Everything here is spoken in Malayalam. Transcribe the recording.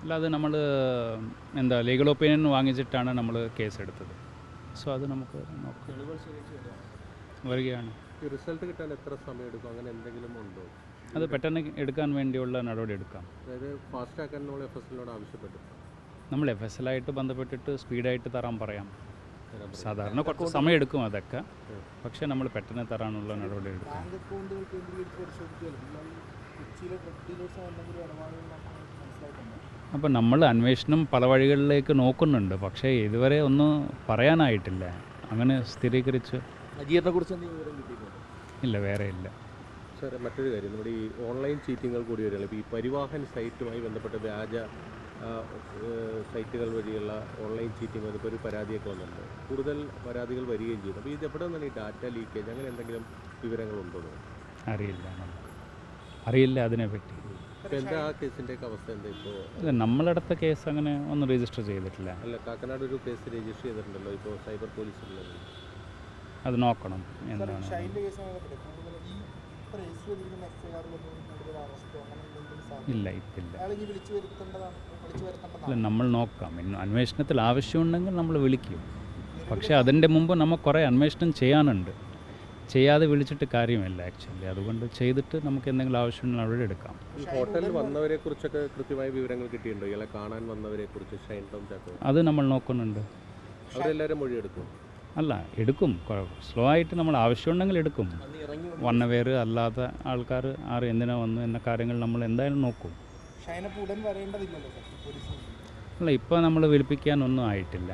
അല്ലാതെ നമ്മൾ എന്താ ലീഗൽ ഒപ്പീനിയൻ വാങ്ങിച്ചിട്ടാണ് നമ്മൾ കേസ് എടുത്തത് സോ അത് നമുക്ക് വരികയാണ്. റിസൾട്ട് കിട്ടാൻ എത്ര സമയം എടുക്കും? അങ്ങനെ എന്തെങ്കിലും ഉണ്ടോ? അത് പെട്ടെന്ന് എടുക്കാൻ വേണ്ടിയുള്ള നടപടി എടുക്കാം. അതായത് ഫാസ്റ്റ് ആക്കാൻ നമ്മൾ എഫ് എസ് എല്ലിനോട് ആവശ്യപ്പെട്ടു. നമ്മൾ എഫ് എസ് എല്ലായിട്ട് ബന്ധപ്പെട്ടിട്ട് സ്പീഡായിട്ട് തരാൻ പറയാം. സാധാരണ കുറച്ച് സമയം എടുക്കും അതൊക്കെ. പക്ഷേ നമ്മൾ പെട്ടെന്ന് തരാനുള്ള നടപടി എടുക്കാം. അപ്പോൾ നമ്മൾ അന്വേഷണം പല വഴികളിലേക്ക് നോക്കുന്നുണ്ട്. പക്ഷേ ഇതുവരെ ഒന്നും പറയാനായിട്ടില്ല. അങ്ങനെ സ്ഥിരീകരിച്ച് അജീറിനെ കുറിച്ച് എന്തെങ്കിലും വിവരം കിട്ടിയിട്ടുണ്ടോ? ഇല്ല വേറെ ഇല്ല. സാറേ മറ്റൊരു കാര്യം. നമ്മുടെ ഈ ഓൺലൈൻ ചീറ്റിങ്ങൾ കൂടി വരികയാണ് ഇപ്പോൾ ഈ പരിവാഹൻ സൈറ്റുമായി ബന്ധപ്പെട്ട വ്യാജ സൈറ്റുകൾ വഴിയുള്ള ഓൺലൈൻ ചീറ്റിംഗ് അതിപ്പോൾ ഒരു പരാതിയൊക്കെ വന്നിട്ടുണ്ട്. കൂടുതൽ പരാതികൾ വരികയും ചെയ്യുന്നു അപ്പോൾ ഇത് എവിടെ നിന്നാണ് ഈ ഡാറ്റ ലീക്കേജ്? അങ്ങനെ എന്തെങ്കിലും വിവരങ്ങളുണ്ടോ? അറിയില്ല നമുക്ക്. അറിയില്ല അതിനെപ്പറ്റി ഇപ്പോൾ എന്താ ആ കേസിന്റെയൊക്കെ അവസ്ഥ എന്താ ഇപ്പോൾ അല്ല നമ്മളടുത്ത കേസ് അങ്ങനെ ഒന്നും രജിസ്റ്റർ ചെയ്തിട്ടില്ല. അല്ല കാക്കനാട് ഒരു കേസ് രജിസ്റ്റർ ചെയ്തിട്ടുണ്ടല്ലോ ഇപ്പോൾ സൈബർ പോലീസിലുള്ളത് അത് നോക്കണം എന്താണ്. ഇല്ല? ഇപ്പില്ല വിളിച്ചു വരുത്തേണ്ടതാണ് വിളിച്ചു അല്ല നമ്മൾ നോക്കാം. അന്വേഷണത്തിൽ ആവശ്യമുണ്ടെങ്കിൽ നമ്മൾ വിളിക്കും. പക്ഷേ അതിന്റെ മുമ്പ് നമുക്ക് കുറേ അന്വേഷണം ചെയ്യാനുണ്ട്. ചെയ്യാതെ വിളിച്ചിട്ട് കാര്യമില്ല ആക്ച്വലി അതുകൊണ്ട് ചെയ്തിട്ട് നമുക്ക് എന്തെങ്കിലും ആവശ്യമുണ്ടെങ്കിൽ അവിടെ എടുക്കാം. ഈ ഹോട്ടലിൽ വന്നവരെ കുറിച്ചൊക്കെ കൃത്യമായ വിവരങ്ങൾ കിട്ടിയിട്ടുണ്ടോ? ഇയാളെ കാണാൻ വന്നവരെ കുറിച്ച് അത് നമ്മൾ നോക്കുന്നുണ്ട്. അവരെല്ലാവരും മൊഴിയെടുക്കും അല്ല എടുക്കും. സ്ലോ ആയിട്ട് നമ്മൾ ആവശ്യമുണ്ടെങ്കിൽ എടുക്കും. വന്ന പേര് വന്നവേർ അല്ലാത്ത ആൾക്കാർ ആർ എന്തിനാ വന്നു എന്ന കാര്യങ്ങൾ നമ്മൾ എന്തായാലും നോക്കും. അല്ല ഇപ്പോൾ നമ്മൾ വിളിപ്പിക്കാനൊന്നും ആയിട്ടില്ല.